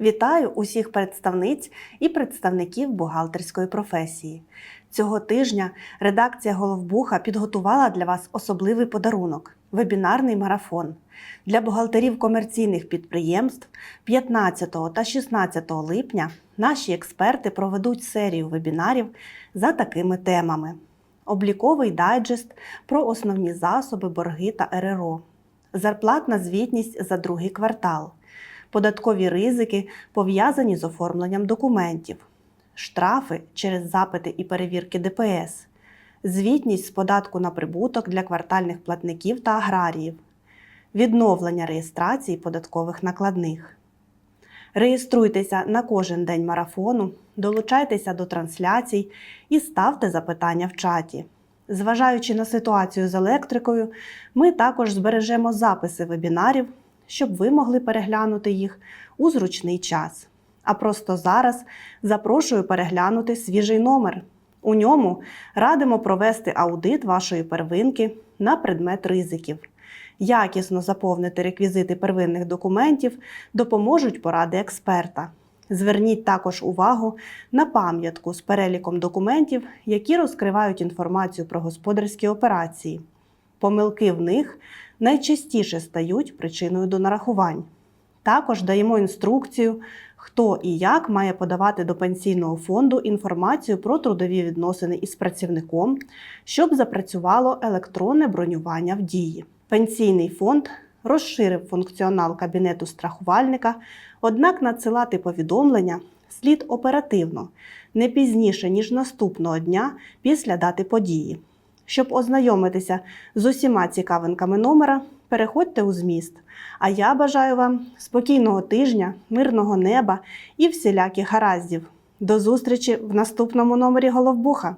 Вітаю усіх представниць і представників бухгалтерської професії. Цього тижня редакція Головбуха підготувала для вас особливий подарунок вебінарний марафон. Для бухгалтерів комерційних підприємств 15 та 16 липня наші експерти проведуть серію вебінарів за такими темами: обліковий дайджест про основні засоби, борги та РРО, зарплатна звітність за другий квартал податкові ризики, пов'язані з оформленням документів, штрафи через запити і перевірки ДПС, звітність з податку на прибуток для квартальних платників та аграріїв, відновлення реєстрації податкових накладних. Реєструйтеся на кожен день марафону, долучайтеся до трансляцій і ставте запитання в чаті. Зважаючи на ситуацію з електрикою, ми також збережемо записи вебінарів щоб ви могли переглянути їх у зручний час. А просто зараз запрошую переглянути свіжий номер. У ньому радимо провести аудит вашої первинки на предмет ризиків. Якісно заповнити реквізити первинних документів допоможуть поради експерта. Зверніть також увагу на пам'ятку з переліком документів, які розкривають інформацію про господарські операції. Помилки в них найчастіше стають причиною до нарахувань. Також даємо інструкцію, хто і як має подавати до пенсійного фонду інформацію про трудові відносини із працівником, щоб запрацювало електронне бронювання в дії. Пенсійний фонд розширив функціонал кабінету страхувальника, однак надсилати повідомлення слід оперативно, не пізніше, ніж наступного дня після дати події. Щоб ознайомитися з усіма цікавинками номера, переходьте у зміст. А я бажаю вам спокійного тижня, мирного неба і всіляких гараздів. До зустрічі в наступному номері Головбуха!